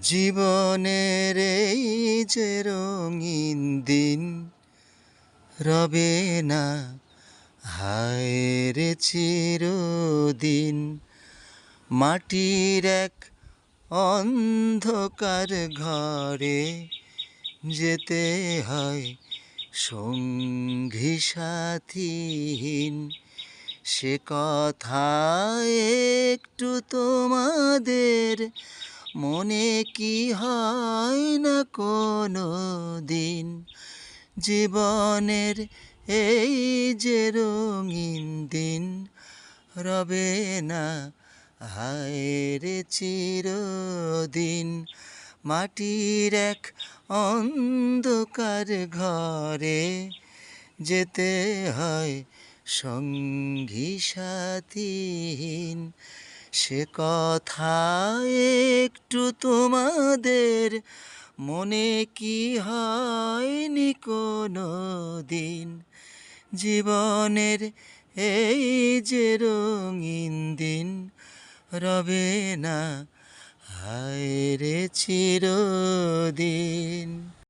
জীবনের এই যে রঙিন দিন রবে না হায় রে চিরদিন। মাটির এক অন্ধকার ঘরে যেতে হয় সঙ্গী সাথীহীন। সে কথা একটু তোমাদের মনে কি হয় না কোনো দিন? জীবনের এই যে রঙিন দিন, রবে না হায় রে চিরদিন। মাটির এক অন্ধকার ঘরে যেতে হয় সঙ্গী সাথীহীন। সে কথা একটু তোমাদের মনে কি হয়নি কোনো দিন? জীবনের এই যে রঙিন দিন রবে না, হায় রে চিরদিন।